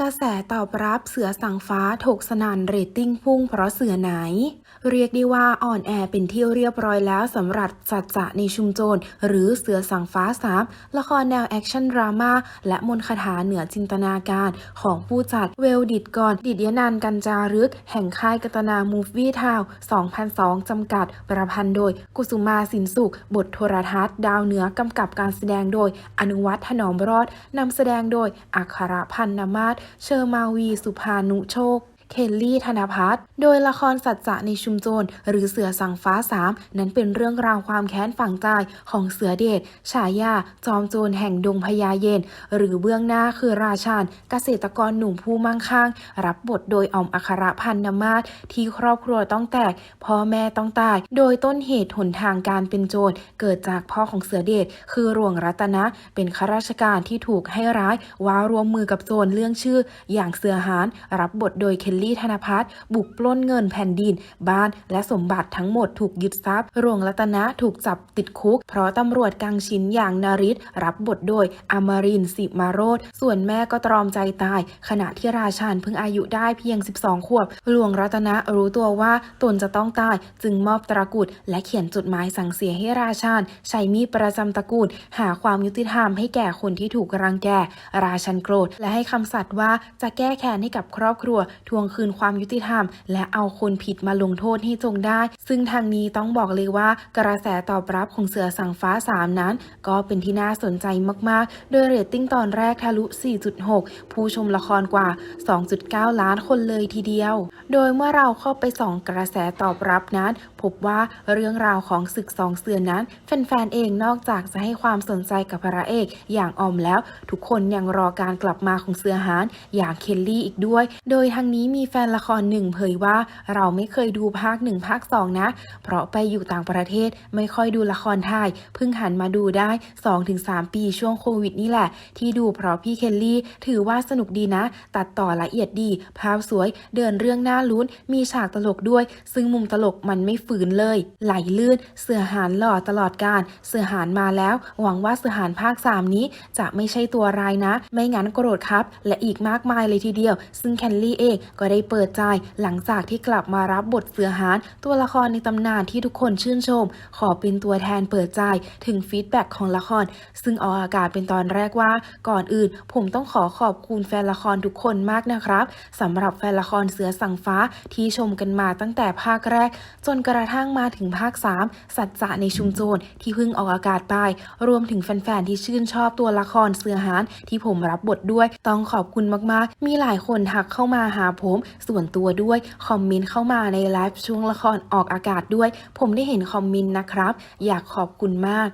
กระแสตอบรับเสือสังฟ้าถกสนานเรตติ้งพุ่งเพราะเสือไหน เรียกได้ว่าอ่อนแอเป็นที่เรียบร้อยแล้วสำหรับสัจจะในชุมโจรหรือเสือสังฟ้าสามละครแนวแอคชั่นดราม่าและมนต์คาถาเหนือจินตนาการของผู้จัดเวลดิดกรดิดยนันกัญจารึก แห่งค่ายกัตนามูฟวี่ทาว2002 จำกัด ประพันธ์โดย กุสุมาสินสุข บทโทรทัศน์ ดาวเหนือกำกับการแสดงโดย อนุวัฒน์ถนอมรอดนำแสดงโดยอัครพันธ์นมาศเชอร์มาวี สุภานุโชค เคลลี่ธนพัฒน์โดยละครสัจจะในชุมโจรหรือเสือสังฟ้าสามนั้นเป็นเรื่องราวความแค้นฝังใจของเสือเดชฉายา จอมโจรแห่งดงพญาเย็น หรือเบื้องหน้าคือราชาญเกษตรกรหนุ่มผู้มั่งคั่ง รับบทโดยอมอัครพันธ์นมาศที่ครอบครัวต้องแตก พ่อแม่ต้องตาย โดยต้นเหตุหนทางการเป็นโจรเกิดจากพ่อของเสือเดชคือหลวงรัตนะ เป็นข้าราชการที่ถูกให้ร้ายว่ารวมมือกับโจรเรื่องชื่อ อย่างเสือหานรับบทโดยเคลลี่ธนพัฒน์บุกปล้นเงินแผ่นดิน บ้านและสมบัติทั้งหมดถูกยึดทรัพย์หลวงรัตนะถูกจับติดคุก เพราะตำรวจกังชินอย่างนาริศรับบทโดยอมรินสิมาโรธส่วนแม่ก็ตรอมใจตาย ขณะที่ราชาญเพิ่งอายุได้เพียง 12 ขวบ หลวงรัตนะรู้ตัวว่าตนจะต้องตาย จึงมอบตรากุดและเขียนจดหมายสั่งเสียให้ราชาญใช้มีดประจำตะกูลหาความยุติธรรมให้แก่คนที่ถูกรังแก ราชันโกรธและให้คำสัตย์ว่าจะแก้แค้นให้กับครอบครัวทวงคืนความยุติธรรม และเอาคนผิดมาลงโทษให้จงได้ ซึ่งทางนี้ต้องบอกเลยว่ากระแสตอบรับของเสือสังฟ้า 3 นั้น ก็เป็นที่น่าสนใจมากๆ โดยเรตติ้งตอนแรกทะลุ 4.6 ผู้ชมละครกว่า 2.9 ล้านคนเลยทีเดียว โดยเมื่อเราเข้าไปส่องกระแสตอบรับนั้น พบว่าเรื่องราวของศึกสองเสือนั้น แฟนๆเองนอกจากจะให้ความสนใจกับพระเอกอย่างออมแล้ว ทุกคนยังรอการกลับมาของเสือหานอย่างเคลลี่อีกด้วย โดยทางนี้มีแฟนละครหนึ่งเผยว่าเราไม่เคยดูภาคหนึ่งภาคสองนะ เพราะไปอยู่ต่างประเทศไม่ค่อยดูละครไทยเพิ่งหันมาดูได้ 2-3 ปีช่วงโควิดนี่แหละ ที่ดูเพราะพี่เคลลี่ ถือว่าสนุกดีนะ ตัดต่อละเอียดดี ภาพสวยเดินเรื่องน่าลุ้น มีฉากตลกด้วย ซึ่งมุมตลกมันไม่ฝืนเลย ไหลลื่น เสือหานหล่อตลอดการ เสือหานมาแล้ว หวังว่าเสือหานภาค 3 นี้ จะไม่ใช่ตัวร้ายนะ ไม่งั้นโกรธครับ และอีกมากมายเลยทีเดียว ซึ่งแคนลี่เองก็ได้เปิดใจหลังจากที่กลับมารับบทเสือหานตัวละครในตำนานที่ทุกคนชื่นชม ขอเป็นตัวแทนเปิดใจถึงฟีดแบ็กของละคร ซึ่งออกอากาศเป็นตอนแรกว่า ก่อนอื่น ผมต้องขอขอบคุณแฟนละครทุกคนมากนะครับสำหรับแฟนละครเสือสังฟ้าที่ชมกันมาตั้งแต่ภาคแรก จนกระทั่งมาถึงภาค 3 สัจจะในชุมโจรที่เพิ่งออกอากาศไป รวมถึงแฟนๆที่ชื่นชอบตัวละครเสือหานที่ผมรับบทด้วย ต้องขอบคุณมากๆ มีหลายคนทักเข้ามาหาผม ส่วนตัวด้วยคอมเมนต์เข้ามาในไลฟ์ช่วงละครออกอากาศด้วย ผมได้เห็นคอมเมนต์นะครับ อยากขอบคุณมาก